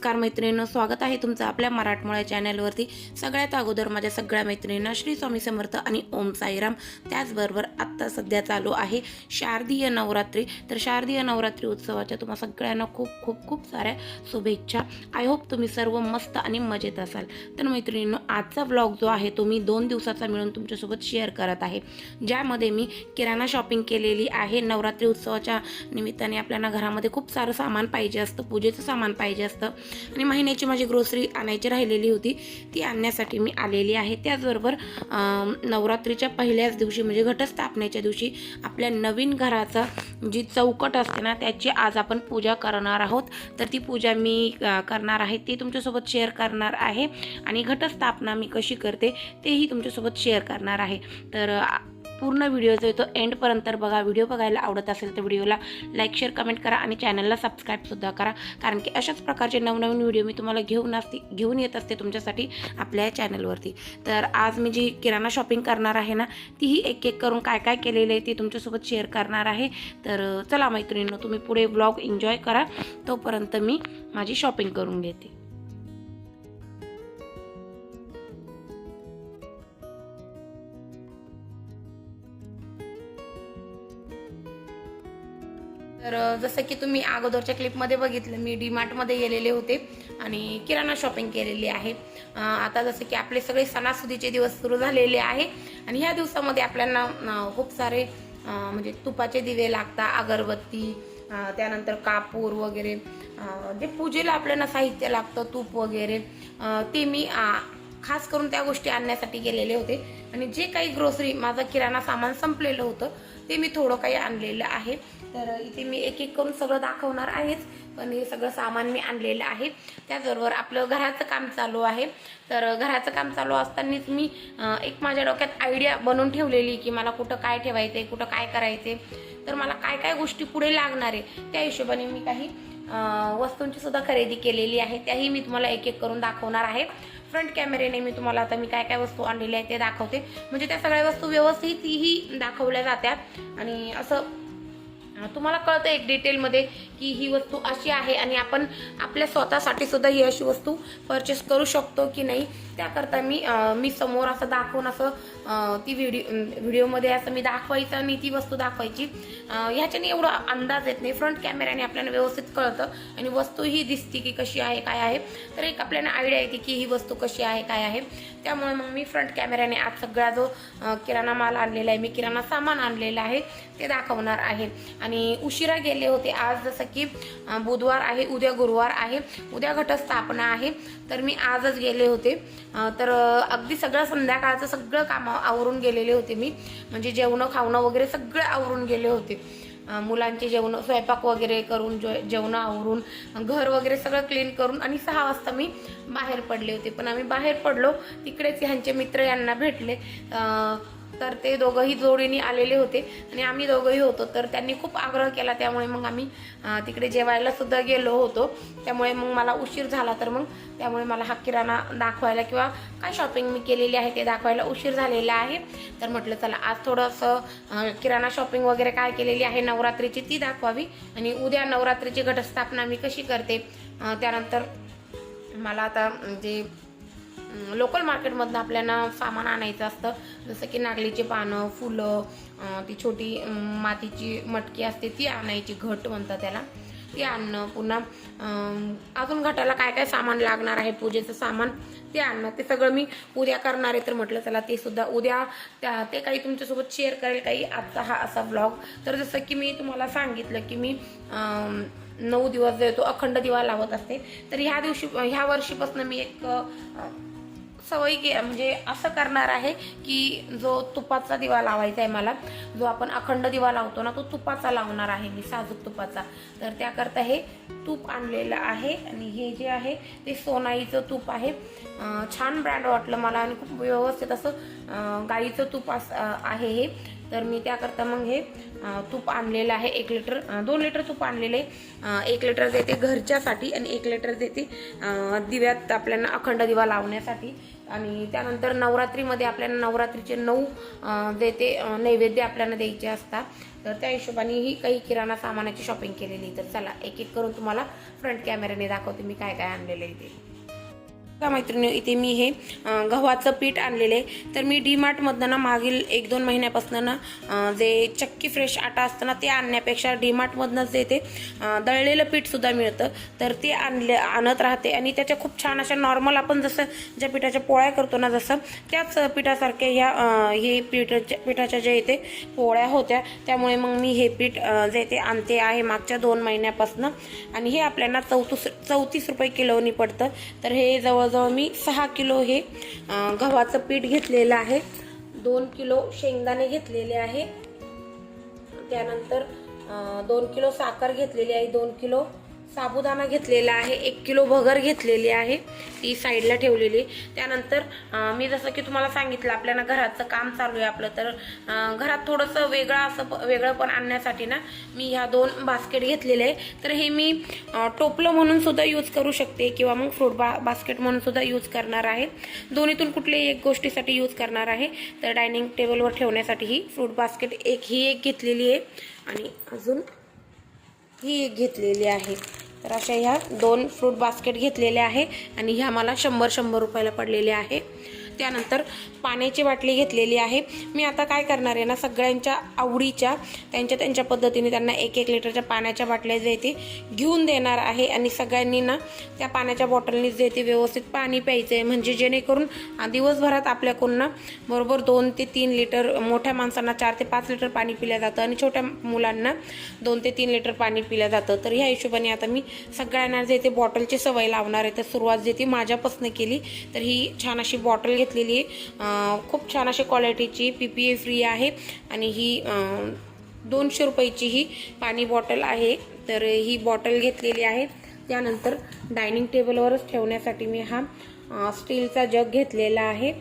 नमस्कार मैत्रिणींनो स्वागत आहे तुमचं आपल्या मराठमोळ्या चॅनलवरती. सगळ्यात अगोदर माझ्या सगळ्या मैत्रिणींना श्री स्वामी समर्थ आणि ओम साईराम त्याचबरोबर आत्ता सध्या चालू आहे शारदीय नवरात्री. तर शारदीय नवरात्री उत्सवाच्या तुम्हा सगळ्यांना खूप खूप खूप साऱ्या शुभेच्छा. आय होप तुम्ही सर्व मस्त आणि मजेत असाल. तर मैत्रिणींनो आजचा ब्लॉग जो आहे तो मी दोन दिवसाचा मिळून तुमच्यासोबत शेअर करत आहे. ज्यामध्ये मी किराणा शॉपिंग केलेली आहे. नवरात्री उत्सवाच्या निमित्ताने आपल्याला घरामध्ये खूप सारं सामान पाहिजे असतं पूजेचं सामान पाहिजे असतं. आणि महिन्याची माझी ग्रोसरी आणायची राहिलेली होती ती आणण्यासाठी मी आलेली आहे. त्याचबरोबर नवरात्रीच्या पहिल्याच दिवशी म्हणजे घटस्थापनेच्या दिवशी आपल्या नवीन घराचा जी चौकट असते ना त्याची आज आपण पूजा करणार आहोत. तर ती पूजा मी करणार आहे ती तुमच्यासोबत शेअर करणार आहे. आणि घटस्थापना मी कशी करते तेही तुमच्यासोबत शेअर करणार आहे. तर पूर्ण व्हिडिओ जो येतो एंडपर्यंत बघा. व्हिडिओ बघायला आवडत असेल तर व्हिडिओला लाईक शेअर कमेंट करा आणि चॅनलला सबस्क्राईबसुद्धा करा. कारण की अशाच प्रकारचे नवनवीन व्हिडिओ मी तुम्हाला घेऊन असते घेऊन येत असते तुमच्यासाठी आपल्या या चॅनलवरती तर आज मी जी किराणा शॉपिंग करणार आहे ना तीही एक एक करून काय काय केलेलं आहे ते तुमच्यासोबत शेअर करणार आहे. तर चला मैत्रिणींनो तुम्ही पुढे ब्लॉग एन्जॉय करा. तोपर्यंत मी माझी शॉपिंग करून घेते. तर जसं की तुम्ही अगोदरच्या क्लिपमध्ये बघितलं मी डीमार्टमध्ये गेलेले होते आणि किराणा शॉपिंग केलेली आहे. आता जसं की आपले सगळे सणासुदीचे दिवस सुरू झालेले आहे आणि ह्या दिवसामध्ये आपल्याला खूप सारे म्हणजे तुपाचे दिवे लागतात अगरबत्ती त्यानंतर कापूर वगैरे जे पूजेला आपल्याला साहित्य लागतं तूप वगैरे ते मी आ, खास करून त्या गोष्टी आणण्यासाठी गेलेले होते. आणि जे काही ग्रोसरी माझं किराणा सामान संपलेलं होतं ते मी थोडं काही आणलेलं आहे. तर इथे मी एक एक करून सगळं दाखवणार आहेच. पण हे सगळं सामान मी आणलेलं आहे. त्याचबरोबर आपलं घराचं काम चालू आहे. तर घराचं काम चालू असतानाच मी एक माझ्या डोक्यात आयडिया बनवून ठेवलेली की मला कुठं काय ठेवायचंय कुठं काय करायचंय. तर मला काय काय गोष्टी पुढे लागणार आहे त्या हिशोबाने मी काही वस्तूंची सुद्धा खरेदी केलेली आहे. त्याही मी तुम्हाला एक एक करून दाखवणार आहे. फ्रंट कॅमेरेने मी तुम्हाला आता मी काय काय वस्तू आणलेल्या आहेत ते दाखवते. म्हणजे त्या सगळ्या वस्तू व्यवस्थितही दाखवल्या जात्या. आणि असं तुम्हाला कळतं एक डिटेलमध्ये की ही वस्तू अशी आहे आणि आपण आपल्या स्वतःसाठी सुद्धा ही अशी वस्तू परचेस करू शकतो की नाही. त्याकरता मी मी समोर असं दाखवून असं ती व्हिडिओ व्हिडिओमध्ये असं मी दाखवायचं आणि ती वस्तू दाखवायची. ह्याच्याने एवढा अंदाज येत नाही. फ्रंट कॅमेऱ्याने आपल्याला व्यवस्थित कळतं आणि वस्तू ही दिसते की कशी आहे काय आहे. तर एक आपल्याला आयडिया येते की ही वस्तू कशी आहे काय आहे. त्यामुळे मग मी फ्रंट कॅमेऱ्याने आज सगळा जो किराणा माल आणलेला आहे मी किराणा सामान आणलेला आहे ते दाखवणार आहे. आणि आणि उशिरा गेले होते. आज जसं की बुधवार आहे उद्या गुरुवार आहे. उद्या घटस्थापना आहे. तर मी आजच गेले होते. तर अगदी सगळं संध्याकाळचं सगळं काम आवरून गेलेले होते मी. म्हणजे जेवणं खावणं वगैरे सगळं आवरून गेले होते. मुलांचे जेवण स्वयंपाक वगैरे करून जे जेवणं आवरून घर वगैरे सगळं क्लीन करून आणि सहा वाजता मी बाहेर पडले होते. पण आम्ही बाहेर पडलो. तिकडेच ह्यांचे मित्र यांना भेटले. तर ते दोघंही जोडीने आलेले होते आणि आम्ही दोघंही होतो. तर त्यांनी खूप आग्रह केला त्यामुळे मग आम्ही तिकडे जेवायला सुद्धा गेलो होतो. त्यामुळे मग मला उशीर झाला तर मग त्यामुळे मला हा किराणा दाखवायला किंवा काय शॉपिंग मी केलेली आहे ते दाखवायला उशीर झालेला आहे. तर म्हटलं चला आज थोडंसं किराणा शॉपिंग वगैरे काय केलेली आहे नवरात्रीची ती दाखवावी आणि उद्या नवरात्रीची घटस्थापना मी कशी करते. त्यानंतर मला आता जे लोकल मार्केटमधनं आपल्याला सामान आणायचं असतं. जसं की नागलीचे पानं फुलं ती छोटी मातीची मटकी असते ती आणायची घट म्हणतात त्याला. ती आणणं पुन्हा अजून घटाला काय काय सामान लागणार आहे पूजेचं सामान ते आणणं. ते सगळं मी उद्या करणार आहे. तर म्हटलं चला ते सुद्धा उद्या त्या ते काही तुमच्यासोबत शेअर करेल काही आजचा हा असा ब्लॉग तर जसं की मी तुम्हाला सांगितलं की मी नऊ दिवस जो तो अखंड दिवा लावत असते. तर ह्या दिवशी ह्या वर्षीपासून मी एक सवय के म्हणजे असं करणार आहे की जो तुपाचा दिवा लावायचा आहे मला जो आपण अखंड दिवा लावतो ना तो तुपाचा लावणार आहे मी साजूक तुपाचा. तर त्याकरता हे तूप आणलेलं आहे आणि हे जे आहे ते सोनाईचं तूप आहे. छान ब्रँड वाटलं मला आणि खूप व्यवस्थित असं गाईचं तूप अस आहे हे. तर मी त्याकरता मग हे तूप आणलेलं आहे एक लिटर दोन लिटर तूप आणलेलं आहे. एक लिटर देते घरच्यासाठी आणि एक लिटर देते दिव्यात आपल्याला अखंड दिवा लावण्यासाठी. आणि त्यानंतर नवरात्रीमध्ये आपल्याला नवरात्रीचे नऊ जे देते नैवेद्य आपल्याला द्यायचे असतात. तर त्या हिशोबाने ही काही किराणा सामानाची शॉपिंग केलेली तर चला एक एक करून तुम्हाला फ्रंट कॅमेऱ्याने दाखवते मी काय काय आणलेलं आहे ते. बघा मैत्रिणी इथे मी हे गव्हाचं पीठ आणलेले. तर मी डी मार्टमधनं ना मागील एक दोन महिन्यापासून ना जे चक्की फ्रेश आटा असतं ना ते आणण्यापेक्षा डी मार्टमधनंच जे ते दळलेलं पीठसुद्धा मिळतं. तर ते आणले आणत राहते. आणि त्याच्या खूप छान अशा नॉर्मल आपण जसं ज्या पिठाच्या पोळ्या करतो ना जसं त्याच पिठासारख्या ह्या हे पिठाच्या पिठाच्या जे इथे पोळ्या होत्या त्यामुळे मग मी हे पीठ जे ते आणते आहे मागच्या दोन महिन्यापासून. आणि हे आपल्याला चौतीस चौतीस रुपये किलोनी पडतं. तर हे जवळ जवळजवळ मी सहा किलो हे गव्हाचं पीठ घेतलेलं आहे. दोन किलो शेंगदाणे घेतलेले आहे. त्यानंतर दोन किलो साखर घेतलेली आहे. दोन किलो साबुदाणा घेतलेला आहे एक किलो भगर घेतलेली आहे ती साईडला ठेवलेली. त्यानंतर मी जसं की तुम्हाला सांगितलं आपल्याला घराचं काम चालू आहे आपलं तर घरात थोडंसं वेगळं असं प- वेगळं पण आणण्यासाठी ना मी ह्या दोन बास्केट घेतलेले आहे. तर हे मी टोपलं म्हणून सुद्धा यूज करू शकते किंवा मग फ्रूट बा बास्केट म्हणून सुद्धा यूज करणार आहे. दोन्हीतून कुठल्याही एक गोष्टीसाठी यूज करणार आहे. तर डायनिंग टेबलवर ठेवण्यासाठी ही फ्रूट बास्केट एक ही एक घेतलेली आहे. आणि अजून ही एक घेतलेली आहे. तर अशा ह्या दोन फ्रूट बास्केट घेतलेल्या आहे आणि ह्या मला शंभर शंभर रुपयाला पडलेल्या आहे. त्यानंतर पाण्याची बाटली घेतलेली आहे. मी आता काय करणार आहे ना सगळ्यांच्या आवडीच्या त्यांच्या त्यांच्या पद्धतीने त्यांना एक एक लिटरच्या पाण्याच्या बाटल्या जे ते घेऊन देणार आहे आणि सगळ्यांनी ना त्या पाण्याच्या बॉटलनी जे ते व्यवस्थित पाणी प्यायचं आहे म्हणजे जेणेकरून दिवसभरात आपल्याकडून ना बरोबर दोन ते तीन लिटर मोठ्या माणसांना चार ते पाच लिटर पाणी पिलं जातं आणि छोट्या मुलांना दोन ते तीन लिटर पाणी पिलं जातं. तर ह्या हिशोबाने आता मी सगळ्यांना जे ते बॉटलची सवय लावणार आहे तर सुरुवात जे ती माझ्यापासून केली तर ही छान अशी बॉटल घेतलेली आहे. खूप छान अशी क्वालिटीची पी पी ए फ्री आहे. आणि ही दोनशे रुपयाची ही पाणी बॉटल आहे. तर ही बॉटल घेतलेली आहे. त्यानंतर डायनिंग टेबलवरच ठेवण्यासाठी मी हा स्टीलचा जग घेतलेला आहे.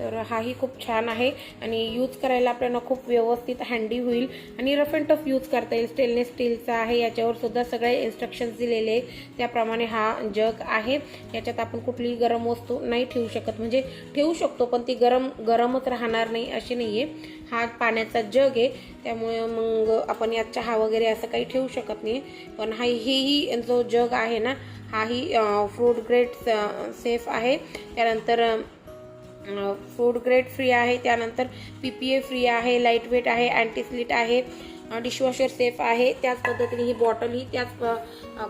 तर हाही खूप छान आहे. आणि यूज करायला आपल्याला खूप व्यवस्थित हँडी होईल. आणि रफ अँड टफ यूज करता येईल. स्टेनलेस स्टीलचा आहे. याच्यावर सुद्धा सगळे इन्स्ट्रक्शन्स दिलेले त्याप्रमाणे हा जग आहे. याच्यात आपण कुठलीही गरम वस्तू नाही ठेवू शकत. म्हणजे ठेवू शकतो पण ती गरम गरमच राहणार नाही अशी नाही आहे हा पाण्याचा जग आहे. त्यामुळे मग आपण यात चहा वगैरे असं काही ठेवू शकत नाही. पण हा हेही जो जग आहे ना हाही फ्रूट ग्रेड सेफ आहे. त्यानंतर फूड ग्रेड फ्री आहे त्यानंतर पी पी ए फ्री आहे लाइट वेट आहे अँटीस्लिट आहे डिशवॉशर सेफ आहे. त्याच पद्धतीने ही बॉटल ही त्याच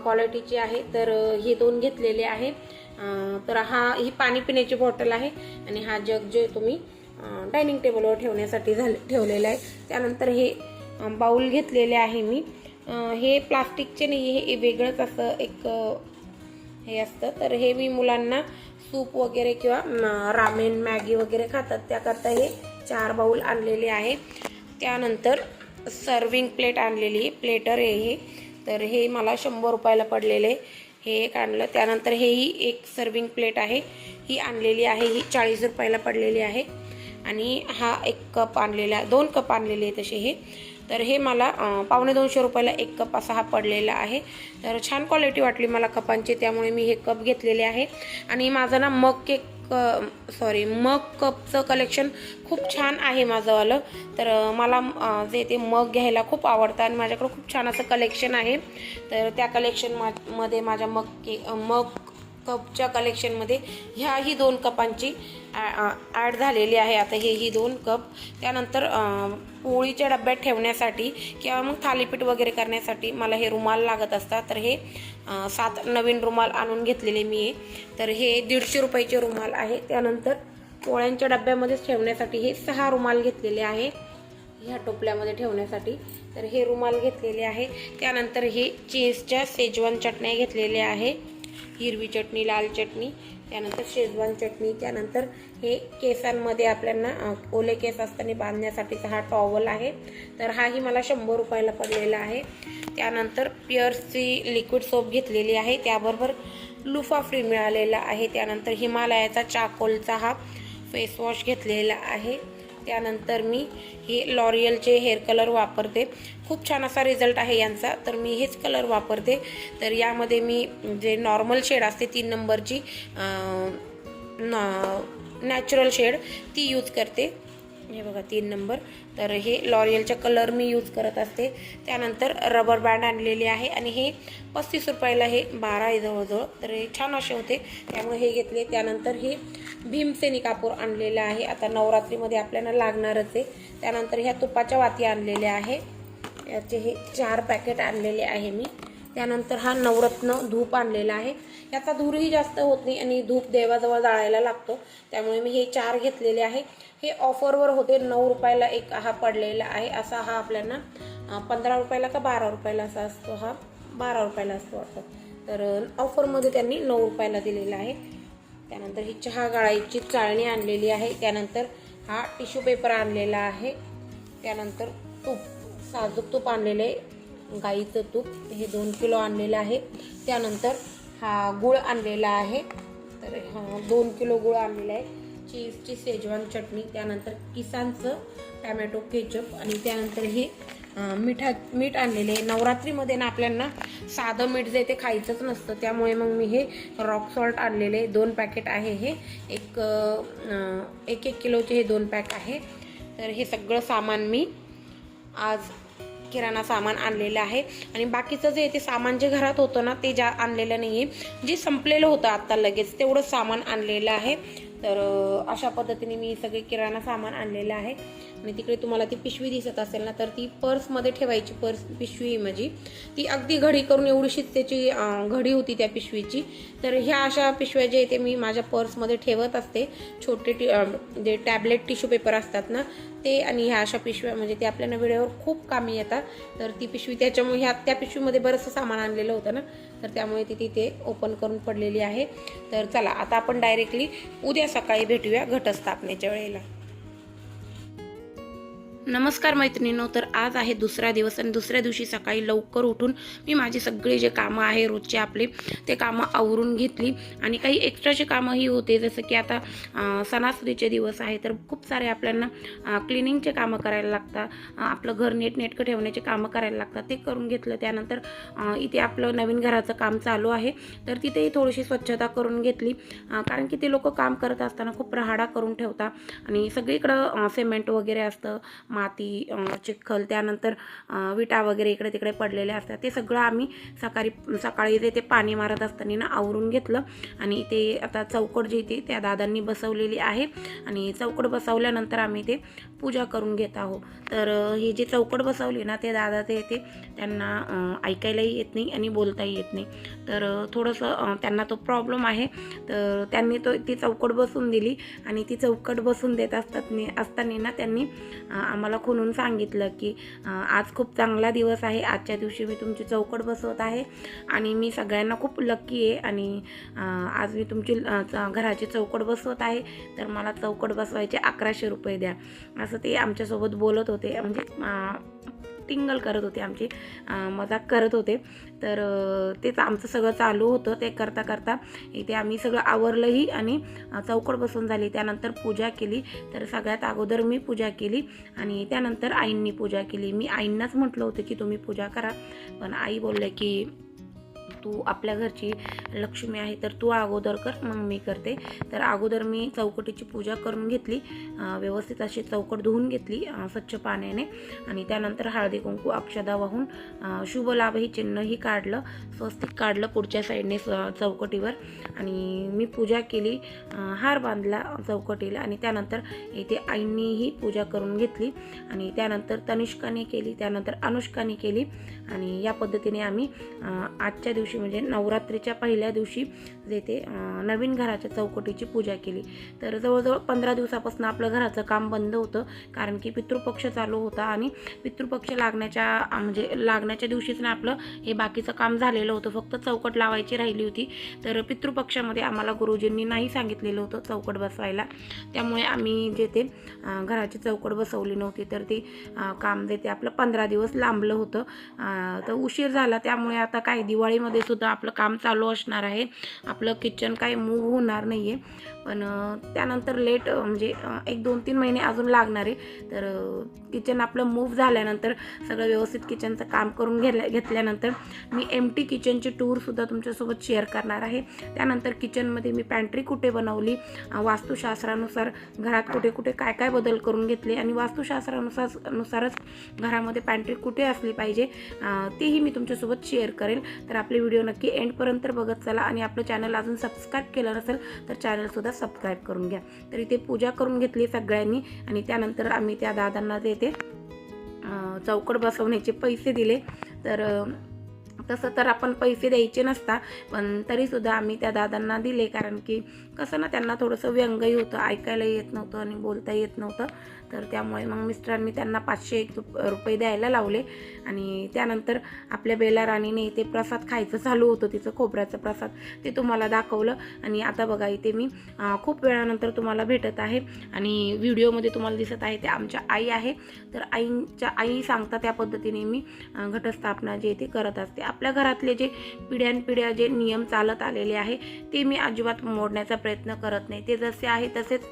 क्वालिटीची आहे. तर हे दोन घेतलेले आहे. तर हा ही पाणी पिण्याची बॉटल आहे आणि हा जग जे तुम्ही डायनिंग टेबलवर ठेवण्यासाठी झाले ठेवलेला आहे. त्यानंतर हे बाऊल घेतलेले आहे मी. हे प्लास्टिकचे नाही हे वेगळंच असं एक हे असतं. तर हे मी मुलांना सूप वगैरे किंवा रामेन मॅगी वगैरे खातात. त्याकरता हे चार बाऊल आणलेले आहे. त्यानंतर सर्विंग प्लेट आणलेली प्लेटर आहे हे. तर हे मला शंभर रुपयाला पडलेले. हे एक आणलं. त्यानंतर हेही एक सर्विंग प्लेट आहे. ही आणलेली आहे. ही चाळीस रुपयाला पडलेली आहे. आणि हा एक कप आणलेला दोन कप आणलेले आहे तसे हे. तर हे मला पावणे दोनशे रुपयाला एक कप असा हा पडलेला आहे. तर छान क्वालिटी वाटली मला कपांची त्यामुळे मी हे कप घेतलेले आहे. आणि माझं ना मग केक सॉरी मग कपचं कलेक्शन खूप छान आहे माझंवालं तर मला जे ते मग घ्यायला खूप आवडतं आणि माझ्याकडं खूप छान असं कलेक्शन आहे. तर त्या कलेक्शन मा मध्ये माझ्या मग के मग कपच्या कलेक्शनमध्ये ह्याही दोन कपांची ॲड झालेली आहे. आता हे ही दोन कप. त्यानंतर पोळीच्या डब्यात ठेवण्यासाठी किंवा मग थालीपीठ वगैरे करण्यासाठी मला हे रुमाल लागत असतात. तर हे सात नवीन रुमाल आणून घेतलेले मी आहे तर हे दीडशे रुपयाचे रुमाल आहे. त्यानंतर पोळ्यांच्या डब्यामध्येच ठेवण्यासाठी हे सहा रुमाल घेतलेले आहे. ह्या टोपल्यामध्ये ठेवण्यासाठी तर हे रुमाल घेतलेले आहे. त्यानंतर हे चीजच्या शेजवान चटण्या घेतलेल्या आहे. हिरवी चटणी लाल चटणी त्यानंतर शेजवान चटणी त्यानंतर हे केसांमध्ये आपल्याला ओले केस असताना बांधण्यासाठीचा हा टॉवल आहे. तर हाही मला शंभर रुपयाला पडलेला आहे. त्यानंतर पिअर्सची लिक्विड सोप घेतलेली आहे. त्याबरोबर लुफा फ्री मिळालेला आहे. त्यानंतर हिमालयाचा चाकोलचा हा फेसवॉश घेतलेला आहे. त्यानंतर मी हे लॉरियलचे हेअर कलर वापरते. खूप छान असा रिझल्ट आहे यांचा. तर मी हेच कलर वापरते. तर यामध्ये मी जे नॉर्मल शेड असते तीन नंबरची नॅचरल शेड ती यूज करते. हे बघा तीन नंबर. तर हे लॉरियलचा कलर मी यूज करत असते. त्यानंतर रबर बँड आणलेले आहे आणि हे पस्तीस रुपयाला हे बारा आहे जवळजवळ. तर हे छान असे होते. त्यामुळे हे घेतले. त्यानंतर हे भीमसेनी कापूर आणलेलं आहे. आता नवरात्रीमध्ये आपल्याला लागणारच आहे. त्यानंतर ह्या तुपाच्या वाती आणलेल्या आहे. याचे हे चार पॅकेट आणलेले आहे मी. त्यानंतर हा नवरत्न धूप आणलेला आहे. याचा धूरही जास्त होत नाही आणि धूप देवाजवळ जाळायला लागतो. त्यामुळे मी हे चार घेतलेले आहे. हे ऑफरवर होते. नऊ रुपयाला एक हा पडलेला आहे. असा हा आपल्याला पंधरा रुपयाला का बारा रुपयाला असा असतो हा? बारा रुपयाला असतो वाटतं. तर ऑफरमध्ये त्यांनी नऊ रुपयाला दिलेला आहे. त्यानंतर ही चहा गाळायची चाळणी आणलेली आहे. त्यानंतर हा टिश्यू पेपर आणलेला आहे. त्यानंतर तूप साजूक तूप आणलेलं आहे. गाईचं तूप हे दोन किलो आणलेलं आहे. त्यानंतर हा गुळ आणलेला आहे. तर हा दोन किलो गुळ आणलेला आहे. चीजची शेजवान चटणी त्यानंतर किसानचं टॅमॅटो केचप आणि त्यानंतर हे मिठा मीठ आणलेले आहे. नवरात्रीमध्ये ना आपल्याला साधं मीठ जे ते खायचंच नसतं. त्यामुळे मग मी हे रॉक सॉल्ट आणलेले दोन पॅकेट आहे हे. एक एक एक किलोचे हे दोन पॅक आहे. तर हे सगळं सामान मी आज किराणा सामान आणलेलं आहे. आणि बाकीचं जे ते सामान जे घरात होतं ना ते ज्या आणलेलं नाही आहे जे संपलेलं होतं आत्ता लगेच तेवढं सामान आणलेलं आहे. तर अशा पद्धतीने मी सगळे किराणा सामान आणलेलं आहे. आणि तिकडे तुम्हाला ती पिशवी दिसत असेल ना तर ती पर्समध्ये ठेवायची. पर्स पिशवी माझी. ती अगदी घडी करून एवढीशीच त्याची घडी होती त्या पिशवीची. तर ह्या अशा पिशव्या जे आहे ते मी माझ्या पर्समध्ये ठेवत असते. छोटे टी जे टॅबलेट टिश्यू पेपर असतात ना ते आणि ह्या अशा पिशव्या म्हणजे ते आपल्याला वेळेवर खूप कामी येतात. तर ती पिशवी त्याच्यामुळे ह्या त्या पिशवीमध्ये बरंचसं सामान आणलेलं होतं ना. तर त्यामुळे ती तिथे ओपन करून पडलेली आहे. तर चला आता आपण डायरेक्टली उद्या सकाळी भेटूया घटस्थापनेच्या वेळेला. नमस्कार मैत्रिणींनो तर आज आहे दुसरा दिवस आणि दुसऱ्या दिवशी सकाळी लवकर उठून मी माझी सगळी जे कामं आहे रोजचे आपले ते कामं आवरून घेतली. आणि काही एक्स्ट्राचे कामंही होते जसं की आता सणासुदीचे दिवस आहे तर खूप सारे आपल्याला क्लिनिंगचे कामं करायला लागतात. आपलं घर नीटनेटकं ठेवण्याचे कामं करायला लागतात. ते करून घेतलं. त्यानंतर इथे आपलं नवीन घराचं काम चालू आहे. तर तिथेही थोडीशी स्वच्छता करून घेतली. कारण की ते लोक काम करत असताना खूप राहाडा करून ठेवतात. आणि सगळीकडं सिमेंट वगैरे असतं. माती चिखल त्यानंतर विटा वगैरे इकडे तिकडे पडलेले असतात. ते सगळं आम्ही सकाळी सकाळी जे ते पाणी मारत असताना ना आवरून घेतलं. आणि ते आता चौकट जी ती त्या दादांनी बसवलेली आहे. आणि चौकट बसवल्यानंतर आम्ही ते पूजा करून घेत आहोत. तर ही जी चौकट बसवली ना ते दादा ते येते त्यांना ऐकायलाही येत नाही आणि बोलताही येत नाही. तर थोडंसं त्यांना तो प्रॉब्लेम आहे. तर त्यांनी तो ती चौकट बसून दिली. आणि ती चौकट बसून देत असतात असताना ना त्यांनी मला आम्हाला खुनून सांगितलं की आज खूप चांगला दिवस आहे. आजच्या दिवशी मी तुमची चौकट बसवत आहे आणि मी सगळ्यांना खूप लक्की आहे आणि आज मी तुमची च- घराची चौकट बसवत आहे. तर मला चौकट बसवायचे अकराशे रुपये द्या. असं ते आमच्यासोबत बोलत होते. म्हणजे टिंगल करत होते आमची मजाक करत होते. तर तेच आमचं सगळं चालू होतं. ते करता करता इथे आम्ही सगळं आवरलंही आणि चौकड चौकट बसून झाली. त्यानंतर पूजा केली. तर सगळ्यात अगोदर मी पूजा केली आणि त्यानंतर आईंनी पूजा केली. मी आईंनाच म्हटलं होतं की तुम्ही पूजा करा. पण आई बोलले की तू आपल्या घरची लक्ष्मी आहे तर तू अगोदर कर मग मी करते. तर अगोदर मी चौकटीची पूजा करून घेतली. व्यवस्थित अशी चौकट धुवून घेतली स्वच्छ पाण्याने. आणि त्यानंतर हळदी कुंकू अक्षदा वाहून शुभ लाभ हे चिन्हही काढलं स्वस्तिक काढलं पुढच्या साईडने स- चौकटीवर. आणि मी पूजा केली हार बांधला चौकटीला. आणि त्यानंतर इथे आईंनीही पूजा करून घेतली. आणि त्यानंतर तनिष्काने केली त्यानंतर अनुष्काने केली. आणि या पद्धतीने आम्ही आजच्या दिवशी म्हणजे नवरात्रीच्या पहिल्या दिवशी जे ते नवीन घराच्या चौकटीची पूजा केली. तर जवळजवळ पंधरा दिवसापासून आपलं घराचं काम बंद होतं कारण की पितृपक्ष चालू होता आणि पितृपक्ष लागण्याच्या म्हणजे लागण्याच्या दिवशीच ना आपलं हे बाकीचं काम झालेलं होतं. फक्त चौकट लावायची राहिली होती. तर पितृपक्षामध्ये आम्हाला गुरुजींनी नाही सांगितलेलं होतं चौकट बसवायला. त्यामुळे आम्ही जे ते घराची चौकट बसवली नव्हती. तर ते काम जे ते आपलं पंधरा दिवस लांबलं होतं. तर उशीर झाला. त्यामुळे आता काय दिवाळीमध्ये सुद्धा आपलं काम चालू असणार आहे. आपलं किचन काही मूव्ह होणार नाही आहे पण त्यानंतर लेट म्हणजे एक दोन तीन महिने अजून लागणार आहे. तर किचन आपलं मूव्ह झाल्यानंतर सगळं व्यवस्थित किचनचं काम करून घेतल्या घेतल्यानंतर मी एम टी किचनची टूरसुद्धा तुमच्यासोबत शेअर करणार आहे. त्यानंतर किचनमध्ये मी पॅन्ट्री कुठे बनवली वास्तुशास्त्रानुसार घरात कुठे कुठे काय काय बदल करून घेतले आणि वास्तुशास्त्रानुसार नुसारच घरामध्ये पॅन्ट्री कुठे असली पाहिजे तेही मी तुमच्यासोबत शेअर करेल. तर आपले व्हिडिओ नक्की एंडपर्यंत बघत चला आणि आपलं चॅनल अजून सबस्क्राईब केलं नसेल तर चॅनलसुद्धा सबस्क्राईब करून घ्या. तर इथे पूजा करून घेतली सगळ्यांनी आणि त्यानंतर आम्ही त्या दादांना ते अं, चौकट बसवण्याचे पैसे दिले. तर तसं तर आपण पैसे द्यायचे नसता पण तरीसुद्धा आम्ही त्या दादांना दिले कारण की कसं ना त्यांना थोडंसं व्यंगही होतं ऐकायला येत नव्हतं आणि बोलता येत नव्हतं. तर त्यामुळे मग मिस्टरांनी त्यांना पाचशे एक रुप- रुपये द्यायला लावले आणि त्यानंतर आपल्या बेला राणीने इथे प्रसाद खायचं चालू होतं तिचं खोबऱ्याचं प्रसाद ते तुम्हाला दाखवलं. आणि आता बघा इथे मी खूप वेळानंतर तुम्हाला भेटत आहे आणि व्हिडिओमध्ये तुम्हाला दिसत आहे ते आमच्या आई आहे. तर आईंच्या आई सांगता त्या पद्धतीने मी घटस्थापना जे ते करत असते. आपल्या घरातले जे पिढ्यानपिढ्या जे नियम चालत आलेले आहे ते मी अजिबात मोडण्याचा प्रयत्न करत नाही. ते जसे आहे तसेच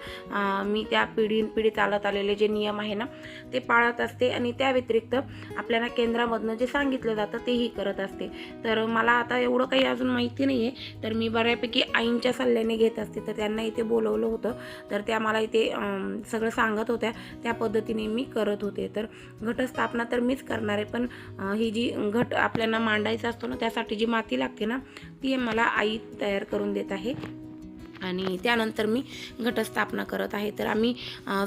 मी त्या पिढीन पिढी चालत आलेले जे नियम आहे ना ते पाळत असते आणि त्या व्यतिरिक्त आपल्याला केंद्रामधनं जे सांगितलं जातं तेही करत असते. तर मला आता एवढं काही अजून माहिती नाही आहे तर मी बऱ्यापैकी आईंच्या सल्ल्याने घेत असते. तर त्यांना इथे बोलवलं होतं. तर त्या मला इथे सगळं सांगत होत्या. त्या पद्धतीने मी करत होते. तर घटस्थापना तर मीच करणार आहे. पण ही जी घट आपल्याला मांडायचा असतो ना त्यासाठी जी माती लागते ना ती मला आई तयार करून देत आहे. आणि त्यानंतर मी घटस्थापना करत आहे. तर आम्ही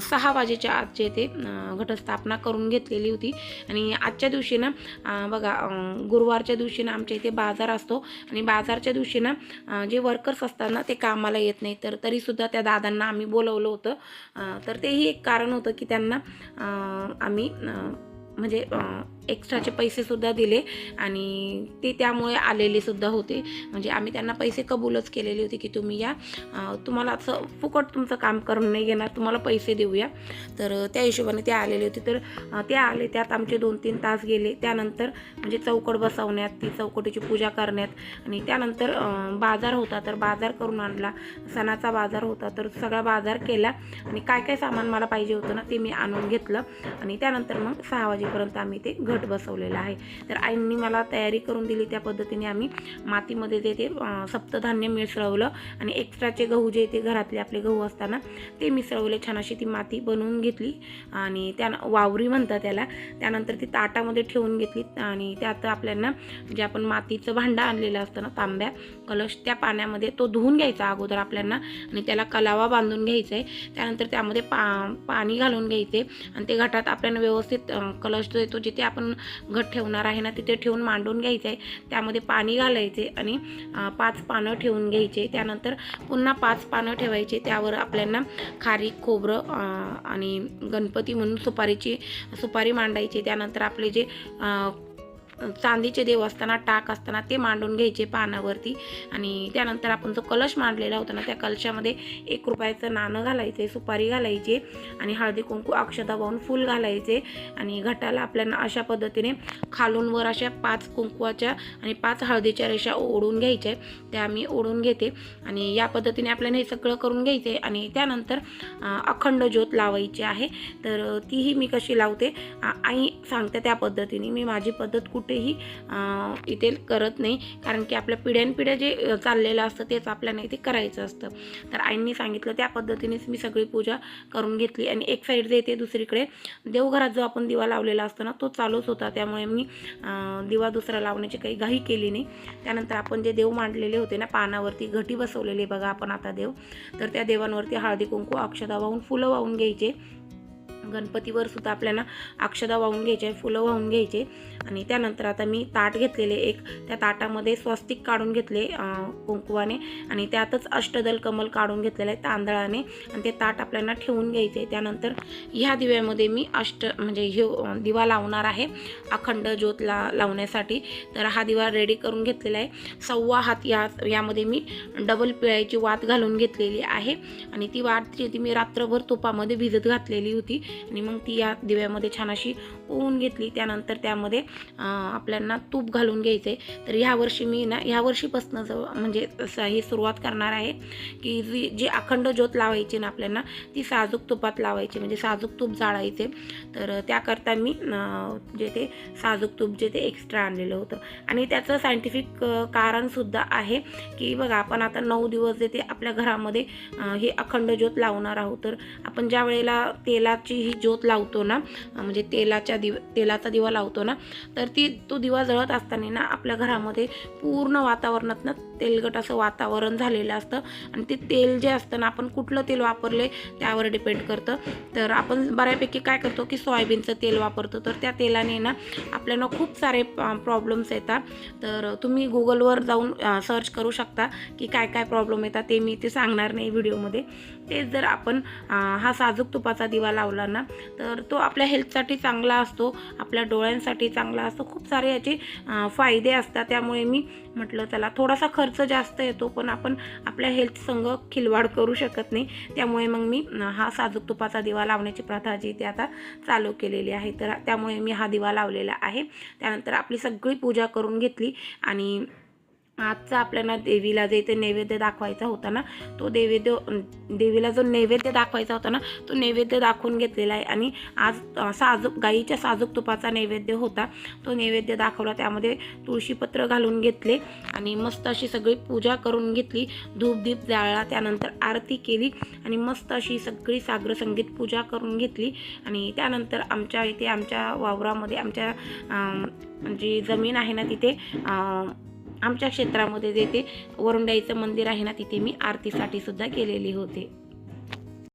सहा वाजेच्या आजचे ते घटस्थापना करून घेतलेली होती. आणि आजच्या दिवशी ना बघा गुरुवारच्या दिवशी ना आमच्या इथे बाजार असतो. आणि बाजारच्या दिवशी ना जे वर्कर्स असतात ना ते कामाला येत नाही तर तरीसुद्धा त्या दादांना आम्ही बोलवलं होतं. तर तेही एक कारण होतं की त्यांना आम्ही म्हणजे एक्स्ट्राचे पैसेसुद्धा दिले आणि ते त्यामुळे आलेलेसुद्धा होते. म्हणजे आम्ही त्यांना पैसे कबूलच केलेले होते की तुम्ही या. तुम्हाला असं फुकट तुमचं काम करून नाही घेणार तुम्हाला पैसे देऊया. तर त्या हिशोबाने ते आलेले होते. तर ते आले त्यात आमचे दोन तीन तास गेले. त्यानंतर म्हणजे चौकट बसवण्यात ती चौकटीची पूजा करण्यात आणि त्यानंतर बाजार होता. तर बाजार करून आणला. सणाचा बाजार होता. तर सगळा बाजार केला आणि काय काय सामान मला पाहिजे होतं ना ते मी आणून घेतलं. आणि त्यानंतर मग सहा वाजेपर्यंत आम्ही ते घट बसवलेला आहे. तर आईंनी मला तयारी करून दिली. त्या पद्धतीने आम्ही मातीमध्ये ते ते सप्तधान्य मिसळवलं आणि एक्स्ट्राचे गहू जे ते घरातले आपले गहू असताना ते मिसळवले. छान अशी ती माती बनवून घेतली आणि त्या वावरी म्हणतात त्याला त्यानंतर ती ताटामध्ये ठेवून घेतली आणि त्यात आपल्याला जे आपण मातीचं भांडं आणलेलं असतं ना तांब्या कलश त्या पाण्यामध्ये तो धुवून घ्यायचा अगोदर आपल्याला आणि त्याला कलावा बांधून घ्यायचा आहे. त्यानंतर त्यामध्ये पा पाणी घालून घ्यायचे आणि ते घटात आपल्याला व्यवस्थित कलश जो येतो जिथे आपण घट ठेवणार आहे ना तिथे ठेवून मांडून घ्यायचं आहे. त्यामध्ये पाणी घालायचे आणि पाच पानं ठेवून घ्यायचे. त्यानंतर पुन्हा पाच पानं ठेवायचे. त्यावर आपल्याला खारी खोबरं आणि गणपती म्हणून सुपारीची सुपारी मांडायची. त्यानंतर आपले जे चांदीचे देव असताना टाक असताना ते मांडून घ्यायचे पानावरती. आणि त्यानंतर आपण जो कलश मांडलेला होता ना त्या कलशामध्ये एक रुपयाचं नाणं घालायचे सुपारी घालायची आणि हळदी कुंकू अक्षता वाहून फूल घालायचे. आणि घटाला आपल्याला अशा पद्धतीने खालून वर अशा पाच कुंकवाच्या आणि पाच हळदीच्या रेषा ओढून घ्यायच्या त्या मी ओढून घेते. आणि या पद्धतीने आपल्याला हे सगळं करून घ्यायचं. आहे आणि त्यानंतर अखंड ज्योत लावायची आहे. तर तीही मी कशी लावते? आई सांगते त्या पद्धतीने. मी माझी पद्धत कुठेही इथे करत नाही. कारण की आपल्या पिढ्यानपिढ्या जे चाललेलं असतं तेच आपल्याला इथे करायचं असतं. तर आईंनी सांगितलं त्या पद्धतीनेच मी सगळी पूजा करून घेतली. आणि एक साईड जे येते दुसरीकडे देवघरात जो आपण दिवा लावलेला असतो ना तो चालूच होता. त्यामुळे मी दिवा दुसरा लावण्याची काही घाई केली नाही. त्यानंतर आपण जे देव मांडलेले होते ना पानावरती घटी बसवलेले बघा आपण आता देव. तर त्या देवांवरती हळदी कुंकू अक्षदा वाहून फुलं वाहून घ्यायचे. गणपतीवर सुद्धा आपल्याला अक्षदा वाहून घ्यायचे फुलं वाहून घ्यायचे. आणि त्यानंतर आता मी ताट घेतलेले एक त्या ताटामध्ये स्वस्तिक काढून घेतले कुंकुवाने. आणि त्यातच अष्टदल कमल काढून घेतलेलं आहे तांदळाने. आणि ते ताट आपल्याला ठेवून घ्यायचे. त्यानंतर ह्या दिव्यामध्ये मी अष्ट म्हणजे हे दिवा लावणार आहे. अखंड ज्योत ला लावण्यासाठी. तर हा दिवा रेडी करून घेतलेला आहे. सव्वा हात या यामध्ये मी डबल पिळायची वात घालून घेतलेली आहे. आणि ती वात जी ती मी रात्रभर तुपामध्ये भिजत घातलेली होती. आणि मग ती या दिव्यामध्ये छान अशी ओवून घेतली. त्यानंतर त्यामध्ये आपल्याला तूप घालून घ्यायचं आहे तर ह्या वर्षी मी ना ह्यावर्षीपासून जवळ म्हणजे असं ही सुरुवात करणार आहे की जी जी अखंड ज्योत लावायची ना आपल्याला ती साजूक तुपात लावायची म्हणजे साजूक तूप जाळायचे. तर त्याकरता मी जे ते साजूक तूप जे ते एक्स्ट्रा आणलेलं होतं. आणि त्याचं सायंटिफिक कारणसुद्धा आहे की बघा आपण आता नऊ दिवस जे ते आपल्या घरामध्ये हे अखंड ज्योत लावणार आहोत. तर आपण ज्या वेळेला तेलाची ही ज्योत लावतो ना म्हणजे तेलाच्या दिव तेलाचा दिवा लावतो ना तर ती तो दिवा जळत असताना ना आपल्या घरामध्ये पूर्ण वातावरणात ना तेलकट असं वातावरण झालेलं असतं. आणि ते तेल जे असतं ना आपण कुठलं तेल वापरले त्यावर डिपेंड करतं. तर आपण बऱ्यापैकी काय करतो की सोयाबीनचं तेल वापरतो. तर त्या तेलाने ना आपल्याला खूप सारे प्रॉब्लेम्स येतात. तर तुम्ही गुगलवर जाऊन सर्च करू शकता की काय काय प्रॉब्लेम येतात ते मी ते सांगणार नाही व्हिडिओमध्ये. तेच जर आपण हा साजूक तुपाचा दिवा लावला ना तर तो आपल्या हेल्थसाठी चांगला असतो आपल्या डोळ्यांसाठी चांगला असतो. खूप सारे याचे फायदे असतात. त्यामुळे मी म्हटलं चला थोडासा खर्च जास्त येतो पण आपण आपल्या हेल्थ संघ खिलवाड करू शकत नाही. त्यामुळे मग मी हा साजूक तुपाचा दिवा लावण्याची प्रथा जी ती आता चालू केलेली आहे. तर त्यामुळे मी हा दिवा लावलेला आहे. त्यानंतर आपली सगळी पूजा करून घेतली आणि आजचा आपल्याला देवीला जे इथे नैवेद्य दाखवायचा होता ना तो नैवेद्य देवीला जो नैवेद्य दाखवायचा होता ना तो नैवेद्य दाखवून घेतलेला आहे. आणि आज साजूक गाईच्या साजूक तुपाचा नैवेद्य होता. तो नैवेद्य दाखवला. त्यामध्ये तुळशीपत्र घालून घेतले आणि मस्त अशी सगळी पूजा करून घेतली. धूपदीप जाळला. त्यानंतर आरती केली आणि मस्त अशी सगळी सागर संगीत पूजा करून घेतली. आणि त्यानंतर आमच्या इथे आमच्या वावरामध्ये आमच्या जी जमीन आहे ना तिथे आमच्या क्षेत्रामध्ये जे ते वरुंडाईचं मंदिर आहे ना तिथे मी आरतीसाठी सुद्धा गेलेली होते.